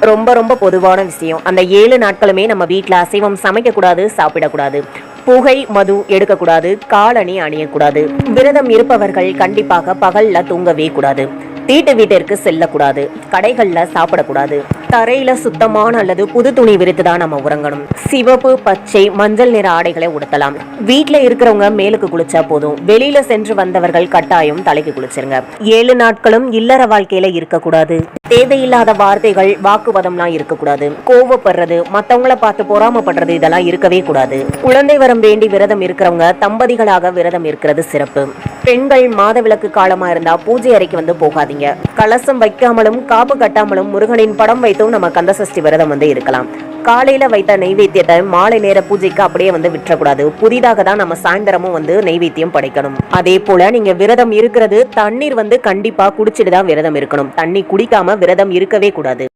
ரொம்ப ரொம்ப பொதுவான விஷயம். அந்த ஏழு நாட்களுமே நம்ம வீட்டில் அசைவம் சமைக்கக்கூடாது சாப்பிடக்கூடாது. புகை மது எடுக்கக்கூடாது காலணி அணியக்கூடாது. விரதம் இருப்பவர்கள் கண்டிப்பாக பகல்ல தூங்கவே கூடாது. தீட்டு வீட்டிற்கு செல்லக்கூடாது. கடைகளில் சாப்பிடக்கூடாது. தரையில சுத்தமான அல்லது புது துணி விரித்து தான் நம்ம உறங்கணும். சிவப்பு பச்சை மஞ்சள் நிற ஆடைகளை உடுத்தலாம். வீட்டில் இருக்கிறவங்க மேலுக்கு குளிச்சா போதும். வெளியில சென்று வந்தவர்கள் கட்டாயம் தலைக்கு குளிச்சிருங்க. ஏழு நாட்களும் இல்லற வாழ்க்கையில இருக்கக்கூடாது. தேவையில்லாத வார்த்தைகள் வாக்குவாதம்லாம் இருக்கக்கூடாது. கோவப்படுறது மற்றவங்கள பார்த்து பொறாமப்படுறது இதெல்லாம் இருக்கவே கூடாது. குழந்தை வரம் வேண்டி விரதம் இருக்கிறவங்க தம்பதிகளாக விரதம் இருக்கிறது சிறப்பு. பெண்கள் மாதவிலக்கு காலமா இருந்தா பூஜை அறைக்கு வந்து போகாதீங்க. கலசம் வைக்காமலும் காப்பு கட்டாமலும் முருகனின் படம் வைத்தும் நம்ம கந்தசஷ்டி விரதம் வந்து இருக்கலாம். காலையில வைத்த நெய்வேத்தியத்தை மாலை நேர பூஜைக்கு அப்படியே வந்து விட்டுறக்கூடாது. புதிதாக தான் நம்ம சாயந்தரமும் வந்து நெய்வேத்தியம் படைக்கணும். அதே போல நீங்க விரதம் இருக்கிறது தண்ணீர் வந்து கண்டிப்பா குடிச்சிட்டு தான் விரதம் இருக்கணும். தண்ணி குடிக்காம விரதம் இருக்கவே கூடாது.